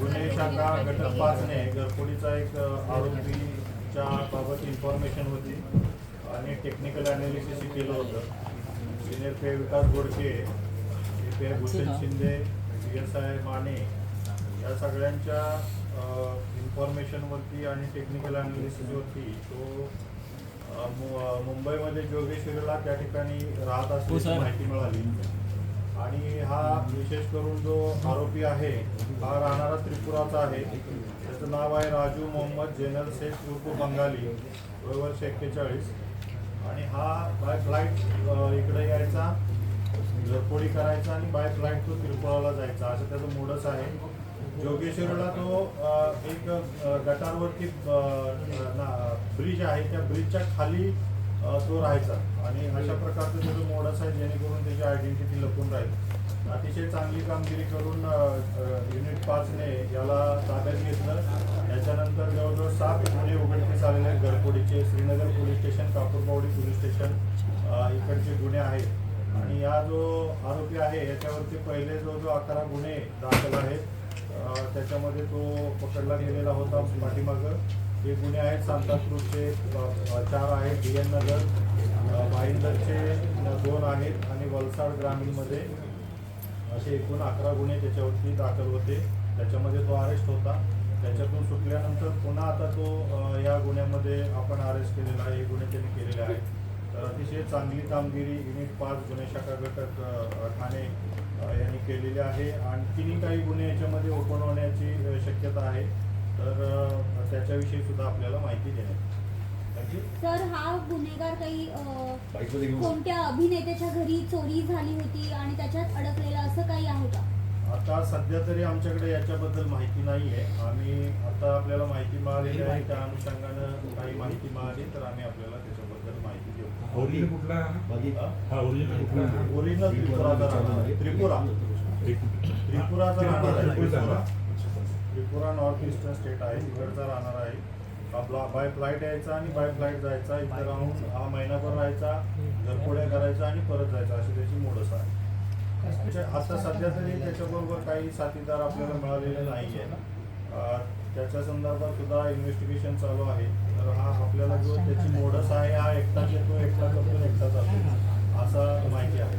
गुन्हे शाखा गट पाचने एक आरोपीच्या बाबत इन्फॉर्मेशन होती आणि टेक्निकल अनालिसिस केलं होतं senior PI Vikas Godke P Bhushan Shinde P S I Mane या सगळ्यांच्या इन्फॉर्मेशनवरती आणि टेक्निकल अनालिसिसवरती तो मुंबईमध्ये जोगेश्वरीला त्या ठिकाणी राहत असल्याची माहिती मिळाली आणि हा विशेष करून जो आरोपी आहे हा राहणारा त्रिपुराचा आहे. त्याचं नाव आहे राजू मोहम्मद जेनल शेख उर्फ बंगाली वय वर्ष एक्केचाळीस. आणि हा बाय फ्लाईट इकडे यायचा झरपोडी करायचा आणि बाय फ्लाईट तो त्रिपुराला जायचा. असं त्याचं मोडस आहे. जोगेश्वरला तो एक गटारवरती ब्रिज आहे. त्या ब्रिजच्या खाली तो राहायचा. आणि अशा प्रकारचं त्याचं मोडस आहे जेणेकरून त्याची आयडेंटिटी लपून राहील. अतिशय चांगली कामगिरी करून युनिट पाचने याला ताब्यात घेतलं. त्याच्यानंतर जवळजवळ सात गुन्हे उघडकीस आलेले आहेत घरफोडीचे Shrinagar police station Kapurbawdi police station इकडचे गुन्हे आहेत. आणि या जो आरोपी आहे याच्यावरती पहिले जो जो अकरा गुन्हे दाखल आहेत. त्याच्यामध्ये तो पकडला गेलेला होता पाठीमागं. हे गुन्हे आहेत सांताक्रूजचे चार आहेत डी एन नगर भाईंदरचे दोन आहेत आणि वलसाड ग्रामीणमध्ये असे एकूण अकरा गुन्हे त्याच्यावरती दाखल होते. त्याच्यामध्ये तो अरेस्ट होता. त्याच्यातून सुटल्यानंतर पुन्हा आता तो या गुन्ह्यामध्ये आपण अरेस्ट केलेला आहे. हे गुन्हे त्यांनी केलेले आहेत. तर अतिशय चांगली कामगिरी युनिट पाच गुन्हे शाखा घटक ठाणे यांनी केलेली आहे. आणखीनही काही गुन्हे याच्यामध्ये ओपन होण्याची शक्यता आहे. तर अ, त्याच्याविषयी सुद्धा आपल्याला माहिती देण्यात सर हा गुन्हेगार काही अ, बाईकमध्ये घेऊन कोणत्या अभिनेत्याच्या घरी चोरी झाली होती आणि त्याच्यात अडकलेला असं काही आहे का? आता सध्या तरी आमच्याकडे याच्याबद्दल माहिती नाही आहे. आम्ही आता आपल्याला माहिती मिळालेली आहे. त्या अनुषंगानं काही माहिती मिळाली तर आम्ही आपल्याला त्याच्याबद्दल माहिती देऊ. ओरिजिनल कुठला? आहे हा? बाकी हा? हा ओरिजिनल कुठला? आहे? ओरिजिनल त्रिपुराचा राहणार आहे. त्रिपुरा. एक- त्रिपुराचा राहणार आहे. Tripura. Tripura north eastern state आहे इकडचा राहणार आहे. आपला बाय फ्लाईट यायचा आणि बाय फ्लाईट जायचा इथे राहून हा महिनाभर राहायचा घरपोड्या करायचा आणि परत जायचा अशी त्याची मोडस आहे. म्हणजे आता सध्या तरी त्याच्याबरोबर काही साथीदार आपल्याला मिळालेले नाही आहे ना त्याच्या संदर्भात सुद्धा इन्व्हेस्टिगेशन चालू आहे. तर हा आपल्याला जो त्याची मोडस आहे हा एकटा घेतो एकटा करतो एकटा जातो असा माहिती आहे.